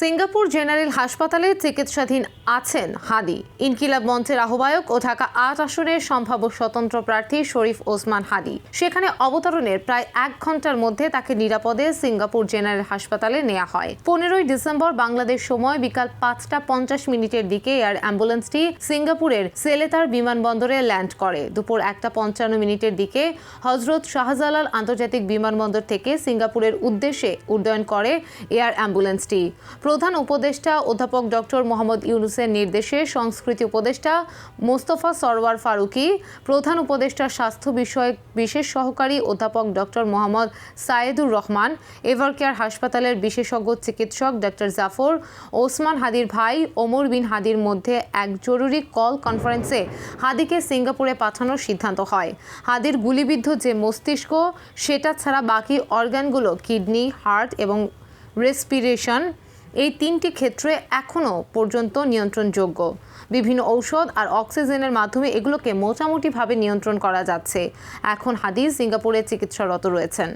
Singapore general হাসপাতালে চিকিৎসাধীন আছেন হাদি। ইনকিলাব মঞ্চের আহ্বায়ক ও ঢাকা আট আসনের সম্ভাব্য স্বতন্ত্র প্রার্থী শরীফ ওসমান হাদি। সেখানে অবতরণের প্রায় এক ঘণ্টার মধ্যে তাকে নিরাপদে সিঙ্গাপুর জেনারেল হাসপাতালে নেওয়া হয়। পনেরোই ডিসেম্বর বাংলাদেশ সময় বিকাল পাঁচটা পঞ্চাশ মিনিটের দিকে এয়ার অ্যাম্বুলেন্সটি সিঙ্গাপুরের সেলেতার বিমানবন্দরে ল্যান্ড করে। দুপুর একটা পঞ্চান্ন মিনিটের দিকে হজরত শাহজালাল আন্তর্জাতিক বিমানবন্দর থেকে সিঙ্গাপুরের উদ্দেশ্যে উড্ডয়ন করে এয়ার অ্যাম্বুলেন্সটি। প্রধান উপদেষ্টা অধ্যাপক ডক্টর মোহাম্মদ ইউনুসের নির্দেশে সংস্কৃতি উপদেষ্টা মোস্তফা সরওয়ার ফারুকি, প্রধান উপদেষ্টা স্বাস্থ্য বিষয়ক বিশেষ সহকারী অধ্যাপক ডক্টর মোহাম্মদ সায়েদুর রহমান এভারকেয়ার হাসপাতালের বিশেষজ্ঞ চিকিৎসক ডক্টর জাফর, ওসমান হাদির ভাই, ওমর বিন হাদির মধ্যে এক জরুরি কল কনফারেন্সে হাদিকে সিঙ্গাপুরে পাঠানোর সিদ্ধান্ত হয়। হাদির গুলিবিদ্ধ যে মস্তিষ্ক, সেটা ছাড়া বাকি অর্গানগুলো কিডনি, হার্ট এবং রেসপিরেশন এই তিনটি ক্ষেত্রে এখনও পর্যন্ত নিয়ন্ত্রণযোগ্য। বিভিন্ন ঔষধ আর অক্সিজেনের মাধ্যমে এগুলোকে মোটামুটিভাবে নিয়ন্ত্রণ করা যাচ্ছে। এখন হাদিস সিঙ্গাপুরে চিকিৎসারত রয়েছেন।